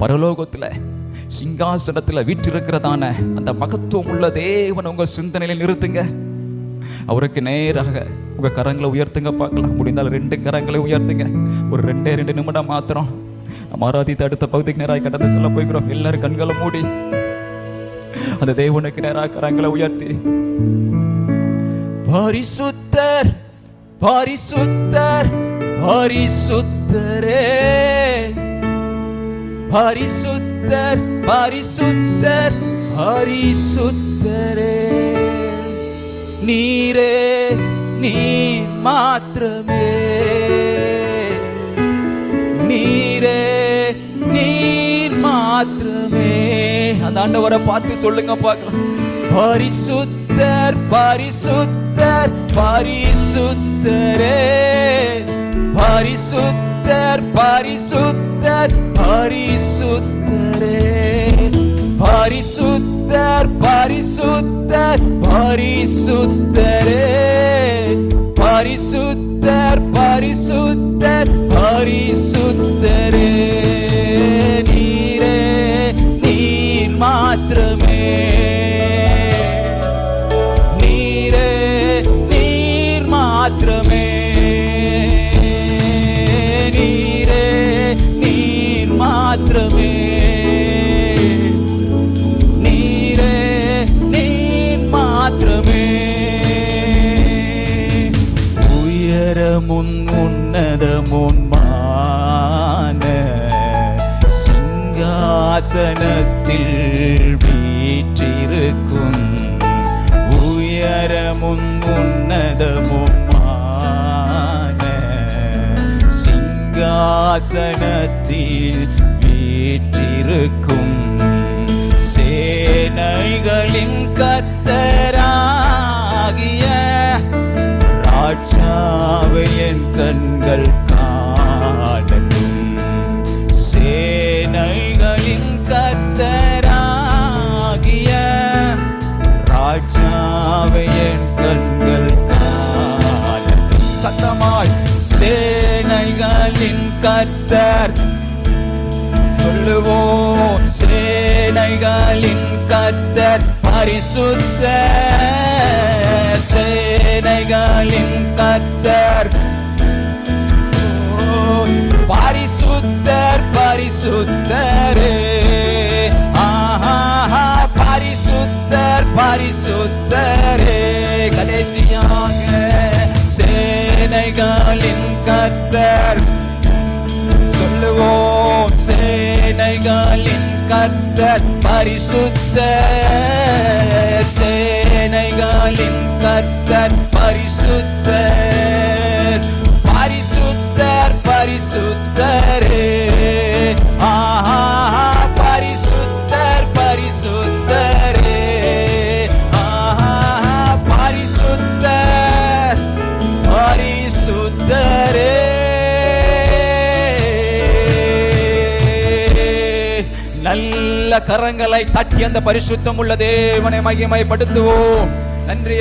பரலோகத்துல சிங்காசனத்துல வீற்றிருக்கிறதான அந்த மகத்துவம் உள்ள தேவன் உங்க சிந்தனையில நிறுத்துங்க. அவருக்கு நேராக உங்க கரங்களை உயர்த்துங்க பார்க்கலாம். முடிந்தால் ரெண்டு கரங்களை உயர்த்துங்க. ஒரு ரெண்டே ரெண்டு நிமிடம் மாத்திரம். நம்ம அடுத்த பகுதிக்கு நேராக கடந்து சொல்ல போய்கிறோம் எல்லாரும் கண்களை மூடி. அந்த தேவனுக்கு நேராக கரங்களை உயர்த்தி. பரிசுத்தர் பரிசுத்தர் பரிசுத்தரே. பரிசுத்தர் பரிசுத்தர் பரிசுத்தரே. நீரே நீ மாத்திரமே. நீரே நீர் மாத்திரமே. அந்த ஆண்டவரை பார்த்து சொல்லுங்க பார்க்கலாம். பரிசுத்தர் பரிசுத்தர் பரிசுத்தரே. பரிசுத்தர் பரிசுத்தர் பரிசுத்தரே பரிசுத்தர் பரிசுத்தர் பரிசுத்தரே. பரிசுத்தர் பரிசுத்தர் பரிசுத்தரே. நீரே நீர் மாத்திரமே. நீரே நீர் மாத்திரமே. நீரே நீர் மாத்திரமே. உயரமுன் சிங்காசனத்தில் வீற்றிருக்கும் உயரமும் உன்னதமுமான சிங்காசனத்தில் வீற்றிருக்கும் சேனைகளின் கத்தர ராட்சாவை என் கண்கள் காணட்டும். சேனைகளின் கத்தராகிய ராஜாவை என் கண்கள் காணட்டும். சத்தமாய் சேனைகளின் கத்தர் சொல்லுவோம் சேனைகளின் கத்தர் பரிசுத்த சேனைகளின் கத்தர். பரிசுத்தர் பரிசுத்தரே. ஆஹா பரிசுத்தர் பரிசுத்தரே. கடைசியாக சேனைகளின் கத்தர். சொல்லுவோம் சேனைகளின் கத்தர் பரிசுத்தர். நல்ல கரங்களை தட்டி அந்த பரிசுத்தம் உள்ள தேவனை மகிமைப்படுத்துவோம். நன்றி